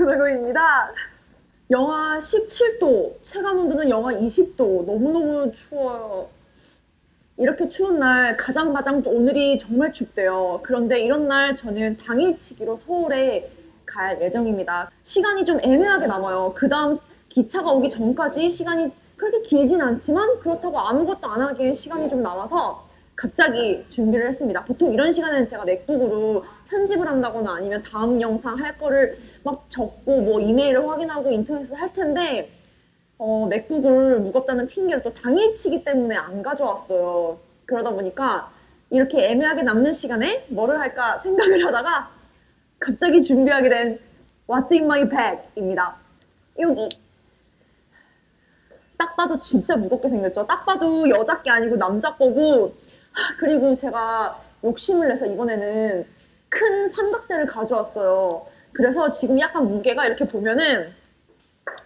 구나고입니다. 영하 17도, 체감 온도는 영하 20도. 너무너무 추워요. 이렇게 추운 날 가장 가장 오늘이 정말 춥대요. 그런데 이런 날 저는 당일치기로 서울에 갈 예정입니다. 시간이 좀 애매하게 남아요. 그 다음 기차가 오기 전까지 시간이 그렇게 길진 않지만 그렇다고 아무것도 안 하기엔 시간이 좀 남아서 갑자기 준비를 했습니다. 보통 이런 시간에는 제가 맥북으로 편집을 한다거나 아니면 다음 영상 할 거를 막 적고 뭐 이메일을 확인하고 인터넷을 할 텐데 어, 맥북을 무겁다는 핑계로 또 당일치기 때문에 안 가져왔어요. 그러다 보니까 이렇게 애매하게 남는 시간에 뭐를 할까 생각을 하다가 갑자기 준비하게 된 What's in my bag입니다. 여기. 딱 봐도 진짜 무겁게 생겼죠. 딱 봐도 여자 게 아니고 남자 거고. 하, 그리고 제가 욕심을 내서 이번에는 큰 삼각대를 가져왔어요. 그래서 지금 약간 무게가 이렇게 보면은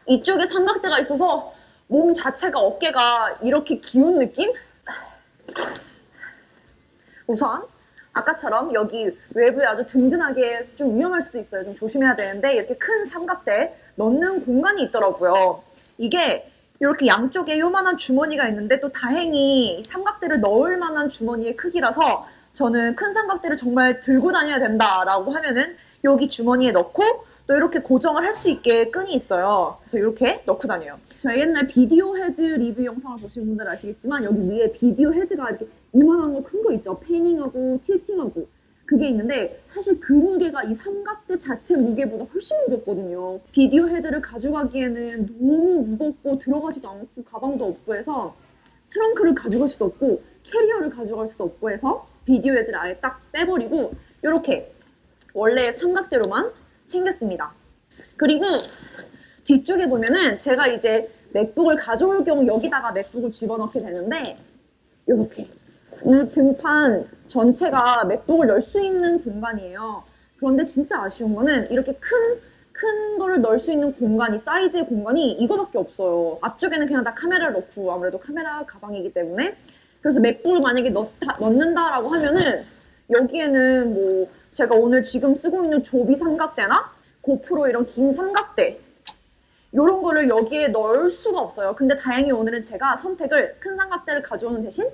이쪽에 삼각대가 있어서 몸 자체가 어깨가 이렇게 기운 느낌? 우선 아까처럼 여기 외부에 아주 든든하게 좀 위험할 수도 있어요. 좀 조심해야 되는데 이렇게 큰 삼각대 넣는 공간이 있더라고요. 이게 이렇게 양쪽에 요만한 주머니가 있는데 또 다행히 삼각대를 넣을 만한 주머니의 크기라서 저는 큰 삼각대를 정말 들고 다녀야 된다라고 하면은 여기 주머니에 넣고 또 이렇게 고정을 할 수 있게 끈이 있어요. 그래서 이렇게 넣고 다녀요. 저희 옛날 비디오 헤드 리뷰 영상을 보신 분들 아시겠지만 여기 위에 비디오 헤드가 이렇게 이만한 거 큰 거 있죠. 패닝하고 틸팅하고 그게 있는데 사실 그 무게가 이 삼각대 자체 무게보다 훨씬 무겁거든요. 비디오 헤드를 가져가기에는 너무 무겁고 들어가지도 않고 가방도 없고 해서 트렁크를 가져갈 수도 없고 캐리어를 가져갈 수도 없고 해서 비디오 헤드를 아예 딱 빼버리고 이렇게 원래 삼각대로만 챙겼습니다. 그리고 뒤쪽에 보면은 제가 이제 맥북을 가져올 경우 여기다가 맥북을 집어넣게 되는데 이렇게 이 등판 전체가 맥북을 넣을 수 있는 공간이에요. 그런데 진짜 아쉬운 거는 이렇게 큰, 큰 거를 넣을 수 있는 공간이, 사이즈의 공간이 이거밖에 없어요. 앞쪽에는 그냥 다 카메라를 넣고, 아무래도 카메라 가방이기 때문에. 그래서 맥북을 만약에 넣다, 넣는다라고 하면은, 여기에는 뭐, 제가 오늘 지금 쓰고 있는 조비 삼각대나, 고프로 이런 긴 삼각대, 이런 거를 여기에 넣을 수가 없어요. 근데 다행히 오늘은 제가 선택을 큰 삼각대를 가져오는 대신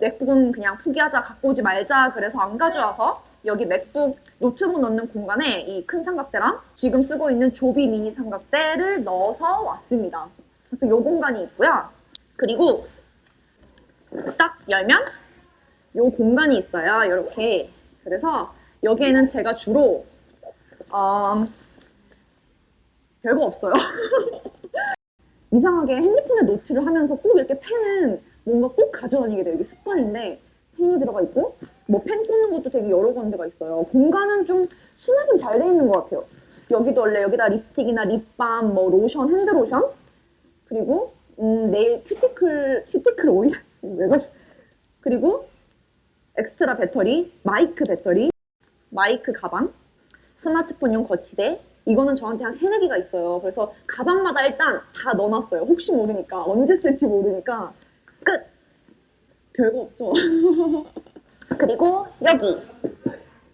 맥북은 그냥 포기하자, 갖고 오지 말자. 그래서 안 가져와서 여기 맥북 노트북 넣는 공간에 이 큰 삼각대랑 지금 쓰고 있는 조비 미니 삼각대를 넣어서 왔습니다. 그래서 이 공간이 있고요. 그리고 딱 열면 이 공간이 있어요. 이렇게. 그래서 여기에는 제가 주로 어, 별거 없어요. 이상하게 핸드폰에 노트를 하면서 꼭 이렇게 펜은 뭔가 꼭 가져다니게 돼요. 이게 습관인데 펜이 들어가 있고 뭐 펜 꽂는 것도 되게 여러 군데가 있어요. 공간은 좀 수납은 잘 돼 있는 것 같아요. 여기도 원래 여기다 립스틱이나 립밤, 뭐 로션, 핸드로션 그리고 음, 네일 큐티클 큐티클 오일 왜 그리고 엑스트라 배터리, 마이크 배터리, 마이크 가방, 스마트폰용 거치대 이거는 저한테 한 세네 개가 있어요. 그래서 가방마다 일단 다 넣어놨어요. 혹시 모르니까 언제 쓸지 모르니까 끝. 별거 없죠. 그리고 여기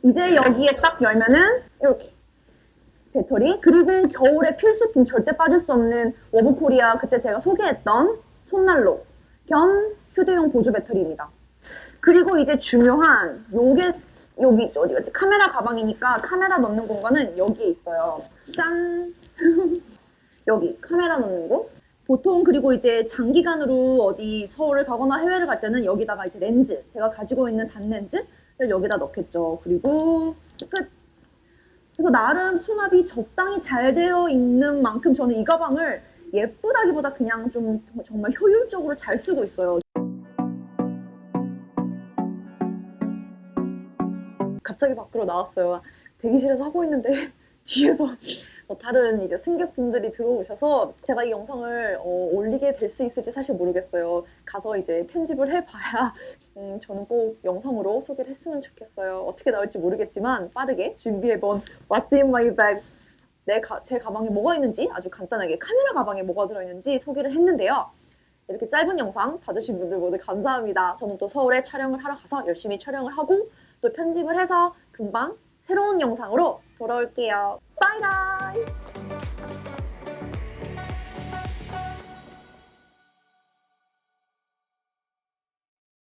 이제 여기에 딱 열면은 이렇게 배터리 그리고 겨울에 필수품 절대 빠질 수 없는 워브코리아 그때 제가 소개했던 손난로 겸 휴대용 보조 배터리입니다. 그리고 이제 중요한 요게 여기 있죠. 어디 갔지? 카메라 가방이니까 카메라 넣는 공간은 여기에 있어요. 짠! 여기 카메라 넣는 곳. 보통 그리고 이제 장기간으로 어디 서울을 가거나 해외를 갈 때는 여기다가 이제 렌즈, 제가 가지고 있는 단렌즈를 여기다 넣겠죠. 그리고 끝! 그래서 나름 수납이 적당히 잘 되어 있는 만큼 저는 이 가방을 예쁘다기보다 그냥 좀 정말 효율적으로 잘 쓰고 있어요. 갑자기 밖으로 나왔어요. 대기실에서 하고 있는데 뒤에서 뭐 다른 이제 승객분들이 들어오셔서 제가 이 영상을 어, 올리게 될 수 있을지 사실 모르겠어요. 가서 이제 편집을 해봐야 음, 저는 꼭 영상으로 소개를 했으면 좋겠어요. 어떻게 나올지 모르겠지만 빠르게 준비해본 What's in my bag 내 가, 제 가방에 뭐가 있는지 아주 간단하게 카메라 가방에 뭐가 들어있는지 소개를 했는데요. 이렇게 짧은 영상 봐주신 분들 모두 감사합니다. 저는 또 서울에 촬영을 하러 가서 열심히 촬영을 하고 또 편집을 해서 금방 새로운 영상으로 돌아올게요. 바이 가이.